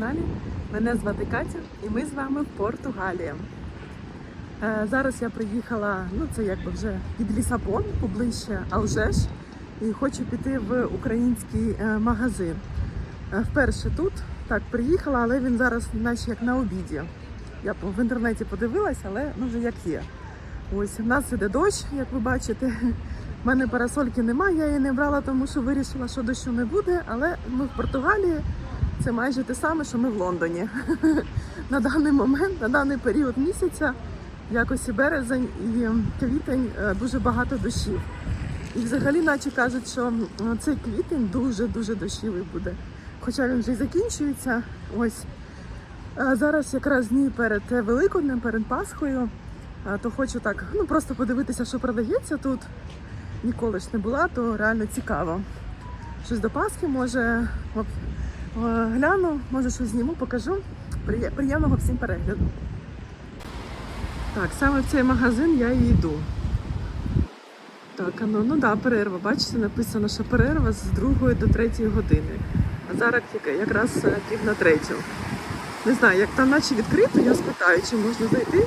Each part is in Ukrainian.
каналі. Мене звати Катя і ми з вами в Португалії. Е, Зараз я приїхала, ну це якби вже від Лісабон, поближче Алжеш, і хочу піти в український е, магазин. Е, Вперше тут так приїхала, але він зараз наче як на обіді. Я в інтернеті подивилася, але ну вже як є. Ось в нас іде дощ, як ви бачите. У мене парасольки немає, я її не брала, тому що вирішила, що дощу не буде. Але ми в Португалії це майже те саме, що ми в Лондоні. На даний момент, на даний період місяця, якось і березень і квітень е, дуже багато дощів. І взагалі, наче кажуть, що цей квітень дуже-дуже дощовий буде. Хоча він вже й закінчується. Ось Е, зараз якраз дні перед Великоднем, перед Пасхою. Е, То хочу так, ну просто подивитися, що продається тут. Ніколи ж не була, то реально цікаво. Щось до Пасхи, може е, гляну, може щось зніму, покажу. Приємного всім перегляду. Так, саме в цей магазин я і йду. Так, ну, ну да, перерва. Бачите, написано, що перерва з 2 до 3 години. А зараз якраз е, пів на третю. Не знаю, як там наче відкрито, я спитаю, чи можна зайти.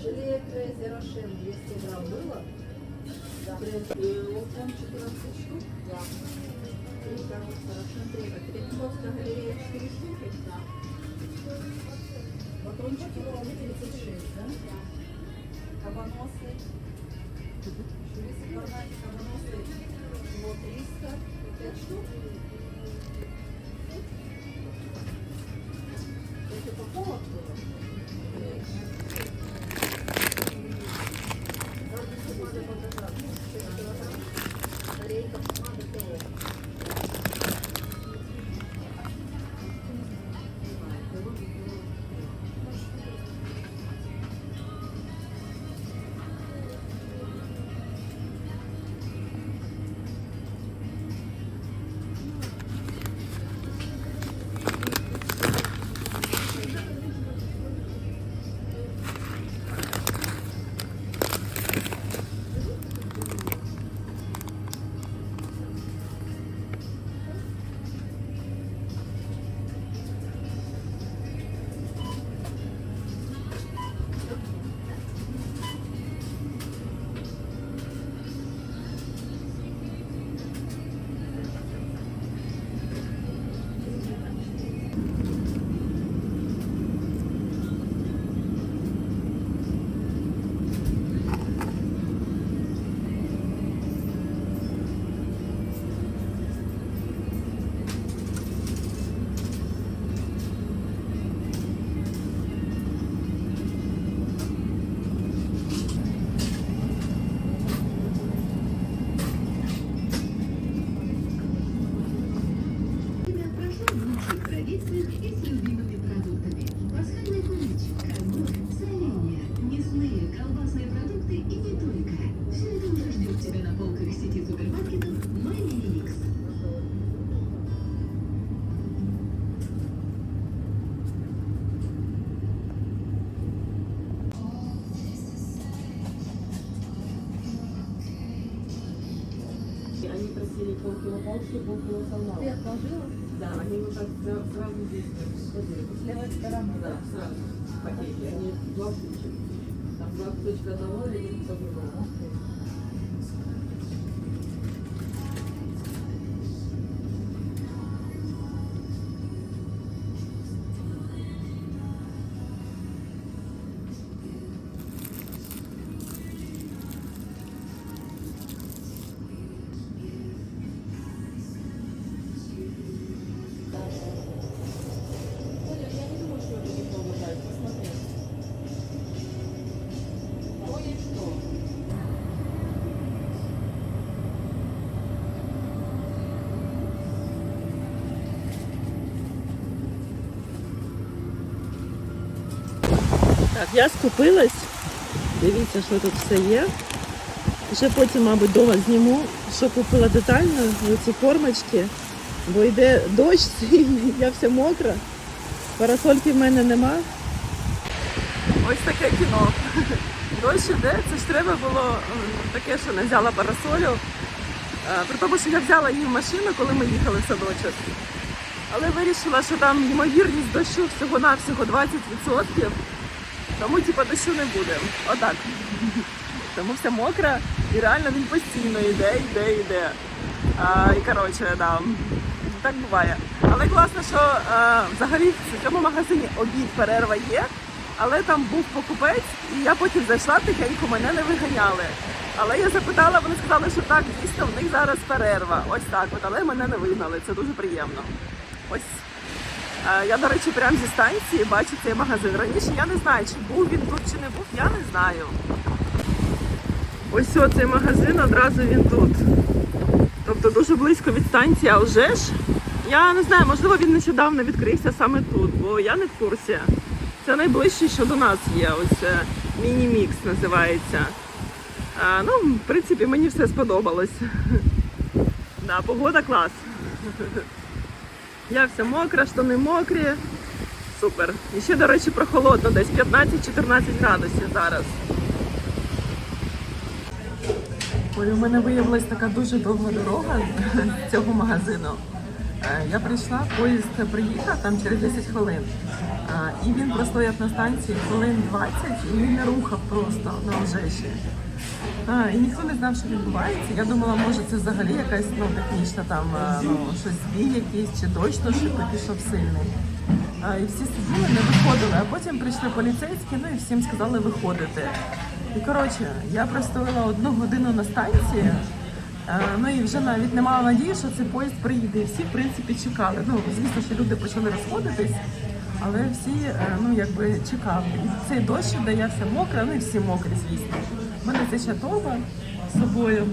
Желе Crazy Рошен 200 грамм было? Да. Луком 14 штук? Да. И, кажется, Рошен 3. Третьяковская галерея 4 штуки? Да. Батончики волны 36, да? Да. Кабаносы. Шелесы карнати, кабаносы. Кило 300. 5 штук. Палки, полкило салмана. Ты отложила? Да, они вот так сра- сразу здесь С левой стороны. Да, сразу. в Они два кусочка. Там два кусочка одного или Так, я скупилась. Дивіться, що тут все є. Ще потім, мабуть, вдома зніму, що купила детально, ці формочки, бо йде дощ сильний, я вся мокра. Парасольки в мене нема. Ось таке кіно. Дощ іде, це ж треба було таке, що не взяла парасолю. Е, При тому, що я взяла її в машину, коли ми їхали в садочок. Але вирішила, що там ймовірність дощу всього-навсього 20%. Тому типу, дощу не буде. Отак. Тому вся мокра і реально він постійно йде, йде, йде. А, і коротше, да, так буває. Але класно, що а, взагалі в цьому магазині обід перерва є, але там був покупець, і я потім зайшла тихенько, мене не виганяли. Але я запитала, вони сказали, що так, дійсно, в них зараз перерва. Ось так от, але мене не вигнали. Це дуже приємно. Ось Е, Я, до речі, прямо зі станції бачу цей магазин. Раніше я не знаю, чи був він тут, чи не був, я не знаю. Ось цей магазин, одразу він тут. Тобто дуже близько від станції, а вже ж. Я не знаю, можливо, він нещодавно відкрився саме тут, бо я не в курсі. Це найближче, що до нас є. Ось е, міні-мікс називається. А, ну, в принципі, мені все сподобалось. Да, погода клас. Я вся мокра, штани мокрі. Супер. І ще, до речі, прохолодно, десь 15-14 градусів зараз. Ой, у мене виявилась така дуже довга дорога з цього магазину. Е, Я прийшла, поїзд приїхав там через 10 хвилин. І він простояв на станції хвилин 20 і він не рухав просто на ожежі. І ніхто не знав, що відбувається. Я думала, може це взагалі якась ну, технічна там ну, щось збій якийсь, чи точно що пішов сильний. І всі сиділи, не виходили, а потім прийшли поліцейські, ну і всім сказали виходити. І коротше, я простояла одну годину на станції. Ну і вже навіть не мала надії, що цей поїзд приїде. І всі, в принципі, чекали. Ну, звісно, що люди почали розходитись, але всі е, ну, якби чекали. І цей дощ іде, я вся мокра, ну і всі мокрі, звісно. У мене це ще торба з собою.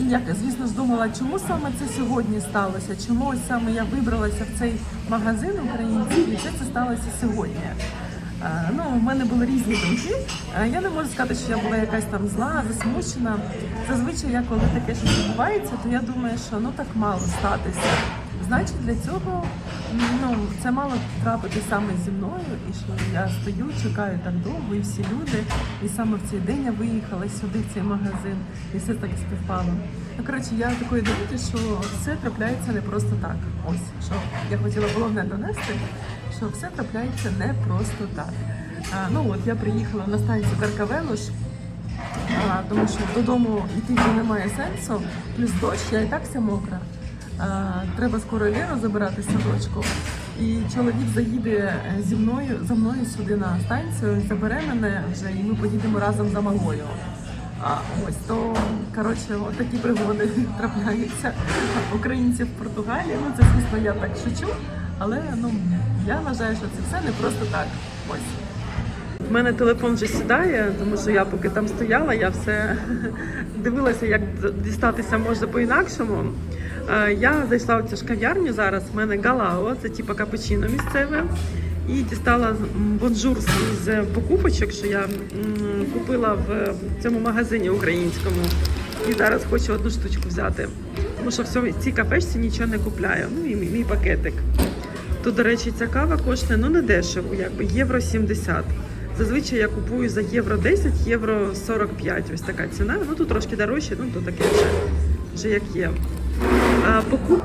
І я, звісно ж, думала, чому саме це сьогодні сталося? Чому саме я вибралася в цей магазин український, і це це сталося сьогодні. Е, Ну, в мене були різні думки. Е, Я не можу сказати, що я була якась там зла, засмучена. Зазвичай, я коли таке щось відбувається, то я думаю, що ну так мало статися. Значить, для цього ну, це мало трапити саме зі мною, і що я стою, чекаю так довго, і всі люди. І саме в цей день я виїхала сюди, в цей магазин, і все так співпало. Ну, коротше, я такої думки, що все трапляється не просто так. Ось що я хотіла головне донести, що все трапляється не просто так. А, ну от я приїхала на станцію Каркавелуш, а, тому що додому йти вже немає сенсу, плюс дощ, я і так вся мокра. Треба скоро Леру забирати садочку. І чоловік заїде зі мною за мною сюди на станцію, забере мене вже, і ми поїдемо разом за малою. А ось то коротше, от такі пригоди трапляються українців в Португалії. Ну це звісно, я так шучу, але ну я вважаю, що це все не просто так. Ось. У мене телефон вже сідає, тому що я поки там стояла, я все дивилася, як дістатися може по-інакшому. Я зайшла в цю ж кав'ярню зараз. в мене галао, це типу капучино місцеве. І дістала бонжур з- покупочок, що я купила в цьому магазині українському. І зараз хочу одну штучку взяти. Тому що в цій кафешці нічого не купляю. Ну і мій пакетик. Тут, до речі, ця кава коштує ну не дешево, якби євро 70. Зазвичай я купую за євро 10, євро 45. Ось така ціна. Ну тут трошки дорожче, ну то таке вже, вже як є. Покуп...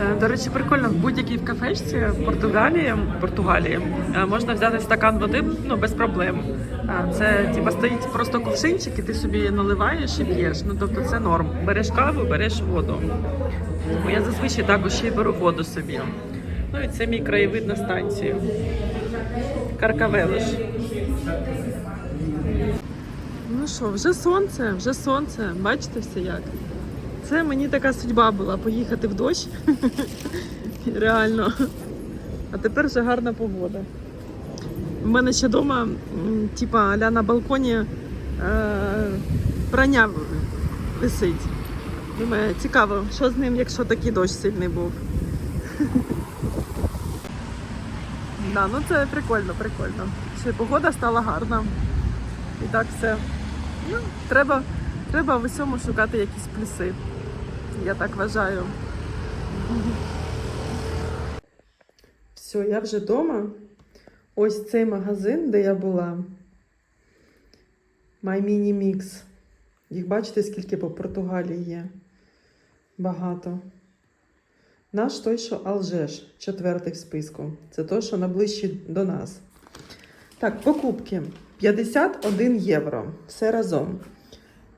Е, До речі, прикольно, в будь-якій кафешці в Португалії, Португалії е, можна взяти стакан води ну, без проблем. Це типа стоїть просто кувшинчик, і ти собі наливаєш і п'єш. Ну тобто це норм. Береш каву, береш воду. Тому я зазвичай також ще й беру воду собі. Ну і це мій краєвид на станції. Каркавелиш. Ну що, вже сонце, вже сонце. Бачите все як. Це мені така судьба була поїхати в дощ. Реально. А тепер вже гарна погода. У мене ще вдома, типа, аля на балконі е, прання висить. Думаю, цікаво, що з ним, якщо такий дощ сильний був. Да, ну це прикольно, прикольно. Ще погода стала гарна. І так все Ну, треба, треба в усьому шукати якісь плюси. Я так вважаю. Все, я вже вдома. Ось цей магазин, де я була. My Mini Mix. Їх бачите, скільки по Португалії є. Багато. Наш той, що Алжеш, четвертий в списку. Це той, що найближчий до нас. Так, покупки. 51 євро. Все разом.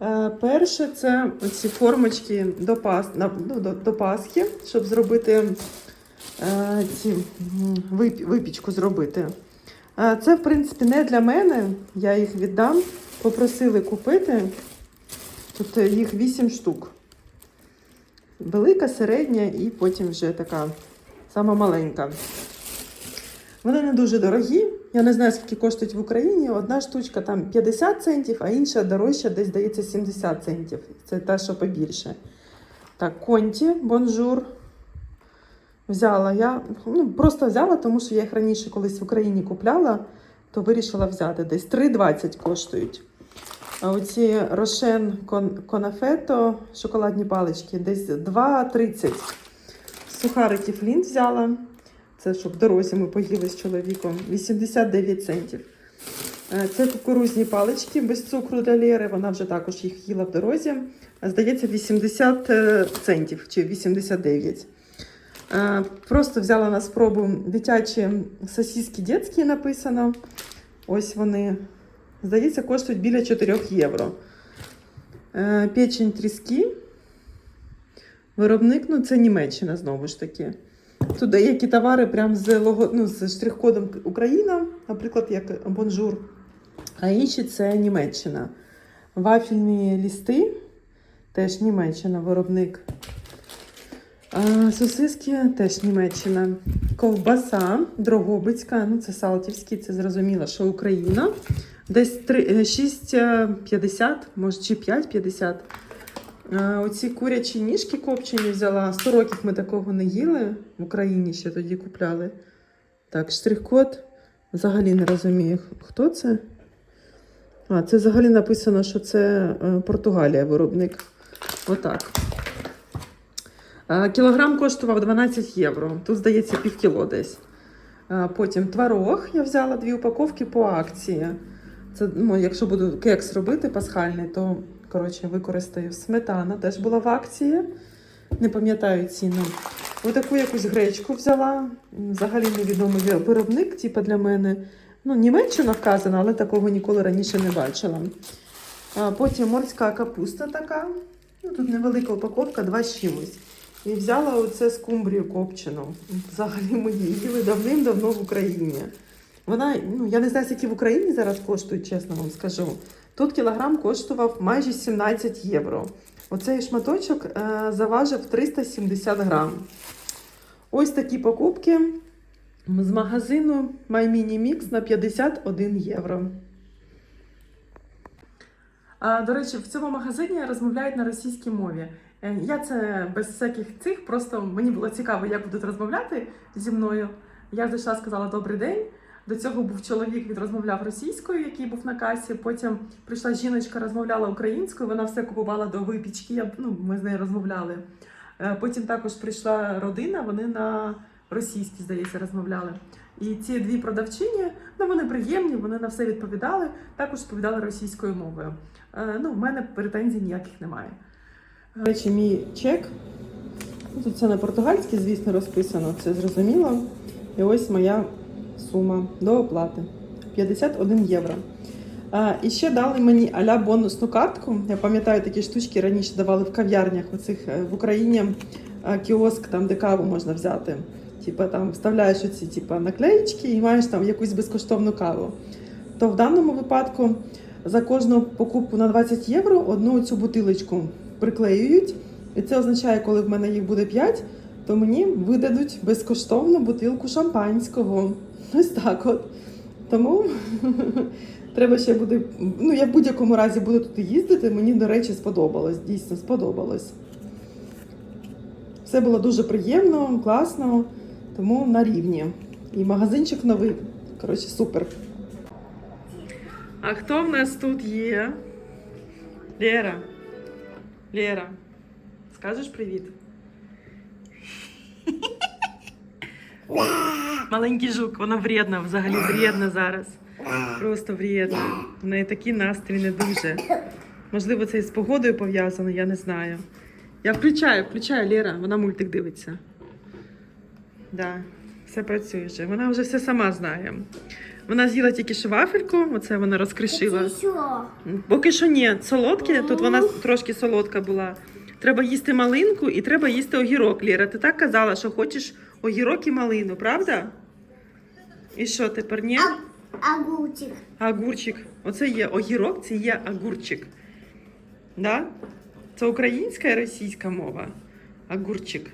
Е, перше, це ці формочки до, пас, ну, до, до Пасхи, щоб зробити е, ці, вип, випічку зробити. Е, це, в принципі, не для мене. Я їх віддам. Попросили купити. Тут їх 8 штук. Велика, середня і потім вже така сама маленька. Вони не дуже дорогі. Я не знаю, скільки коштують в Україні. Одна штучка там 50 центів, а інша дорожча, десь здається 70 центів. Це та, що побільше. Так, конті, бонжур. Взяла я. Ну, просто взяла, тому що я їх раніше колись в Україні купляла, то вирішила взяти. Десь 3,20 коштують. А оці Рошен Конафето, шоколадні палички, десь 2,30. Сухарики Флінт взяла. Це щоб в дорозі ми поїли з чоловіком. 89 центів. Е, Це кукурузні палички без цукру для Лєри. Вона вже також їх їла в дорозі. Е, Здається, 80 е, центів чи 89. Е, Просто взяла на спробу дитячі сосиски дитячі написано. Ось вони. Здається, коштують біля 4 євро. Печень тріски. Виробник, ну це Німеччина знову ж таки. Тут деякі товари прям з, лого, ну, з штрих-кодом Україна, наприклад, як бонжур. А інші це Німеччина. Вафельні лісти, теж Німеччина, виробник. А, сосиски теж Німеччина. Ковбаса Дрогобицька, ну це Салтівський, це зрозуміло, що Україна. Десь три- е, 6,50, може чи 5,50. А, Оці курячі ніжки копчені взяла. 100 років ми такого не їли. В Україні ще тоді купляли. Так, штрих-код. Взагалі не розумію, хто це. А, це взагалі написано, що це е, Португалія виробник. Отак. Кілограм коштував 12 євро. Тут, здається, пів кіло десь. Потім творог я взяла дві упаковки по акції. Це, ну, якщо буду кекс робити пасхальний, то коротше, використаю сметана. Теж була в акції. Не пам'ятаю ціну. Отаку якусь гречку взяла. Взагалі невідомий виробник, типу для мене. Ну, Німеччина вказана, але такого ніколи раніше не бачила. А потім морська капуста така. Ну, тут невелика упаковка, два з чимось. І взяла оце скумбрію копчену. Взагалі ми її їли давним-давно в Україні. Вона, ну я не знаю, скільки в Україні зараз коштують, чесно вам скажу. Тут кілограм коштував майже 17 євро. Оцей шматочок е, заважив 370 грам. Ось такі покупки з магазину My Mini Mix на 51 євро. До речі, в цьому магазині розмовляють на російській мові. Е, Я це без всяких цих, просто мені було цікаво, як будуть розмовляти зі мною. Я зайшла, сказала добрий день. До цього був чоловік, він розмовляв російською, який був на касі. Потім прийшла жіночка, розмовляла українською. Вона все купувала до випічки. Ну, ми з нею розмовляли. Е, Потім також прийшла родина, вони на російській, здається, розмовляли. І ці дві продавчині, ну вони приємні, вони на все відповідали, також відповідали російською мовою. Е, Ну, в мене претензій ніяких немає. До речі, мій чек. Ну, Тут це на португальській, звісно, розписано, це зрозуміло. І ось моя сума до оплати 51 євро. А, і ще дали мені аля бонусну картку. Я пам'ятаю, такі штучки раніше давали в кав'ярнях. Оцих е, в Україні а, кіоск, там де каву можна взяти. Типа там вставляєш оці типа, наклеїчки і маєш там якусь безкоштовну каву. То в даному випадку за кожну покупку на 20 євро одну цю бутилочку приклеюють. І це означає, коли в мене їх буде 5, то мені видадуть безкоштовну бутилку шампанського. Ось так от. Тому треба ще буде. Ну, я в будь-якому разі буду тут їздити. Мені, до речі, сподобалось. Дійсно сподобалось. Все було дуже приємно, класно, тому на рівні. І магазинчик новий. Коротше, супер. А хто в нас тут є? Лера. Лера. Скажеш привіт? Маленький жук, вона вредна, взагалі вредна зараз. Просто вредна. У неї такий настрій не дуже. Можливо, це із погодою пов'язано, я не знаю. Я включаю, включаю Лера, вона мультик дивиться. Да, все працює вже. Вона вже все сама знає. Вона з'їла тільки що вафельку, оце вона розкришила. Поки що ні, солодке, тут вона трошки солодка була. Треба їсти малинку і треба їсти огірок. Ліра, ти так казала, що хочеш огірок і малину, правда? І що тепер ні? Агутик. Огурчик. Оце є огірок, це є огурчик. Да? Це українська і російська мова. Огурчик.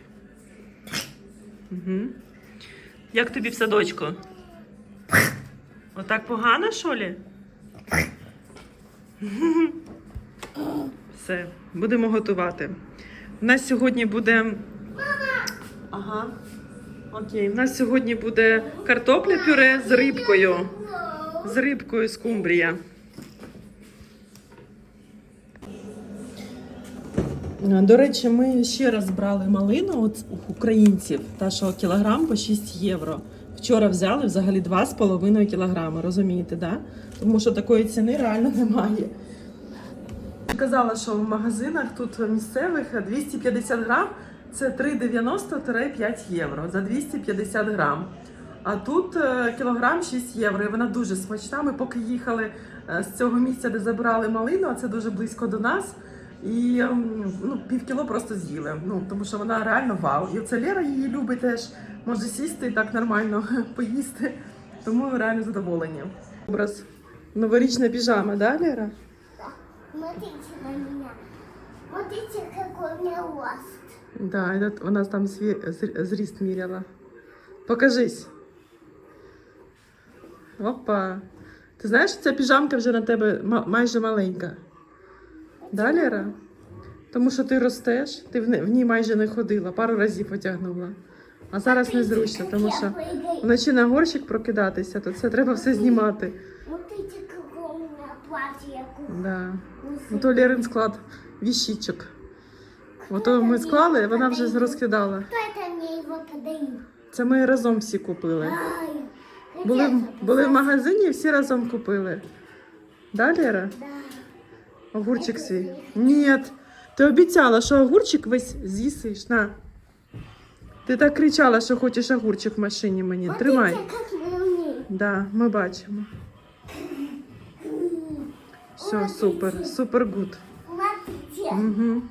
Угу. Як тобі в садочку? Отак погано, що лі? Все, будемо готувати. У нас сьогодні буде. Ага. Окей, у нас сьогодні буде картопля пюре з рибкою. З рибкою скумбрія. До речі, ми ще раз брали малину от у українців, та що кілограм по 6 євро. Вчора взяли взагалі 2,5 кілограми, розумієте, да? Тому що такої ціни реально немає. Казала, що в магазинах тут місцевих 250 грам це 3,90-5 євро за 250 грам. А тут е, кілограм 6 євро. І вона дуже смачна. Ми поки їхали е, з цього місця, де забирали малину, а це дуже близько до нас. І ну, пів кіло просто з'їли. Ну тому що вона реально вау. І оце Лера її любить теж. Може сісти і так нормально поїсти. Тому реально задоволені. Образ новорічна піжама, да, Лера? Смотрите на меня. Смотрите, какой у меня ласт. Да, этот, вона там свій зр- зріст міряла. Покажись. Опа. Ти знаєш, ця піжамка вже на тебе майже маленька. Да, Лера? Тому що ти ростеш, ти в, ній майже не ходила, пару разів одягнула. А зараз незручно, тому що вночі на горщик прокидатися, то це треба все знімати. У. Да. Ото Лерин склад віщичок. Ото ми склали, вона вже розкидала. Кто это мне его подарил? Це ми разом всі купили. Ай, Були, где в- это були в взял? магазині і всі разом купили. Да, Лера? Да. Огурчик свій. Ні. Ти обіцяла, що огурчик весь з'їсиш. На. Ти так кричала, що хочеш огурчик в машині мені. Тримай. Смотрите, как мы умеем. Да, ми бачимо. Все, супер, супер гуд. Смотрите. Угу.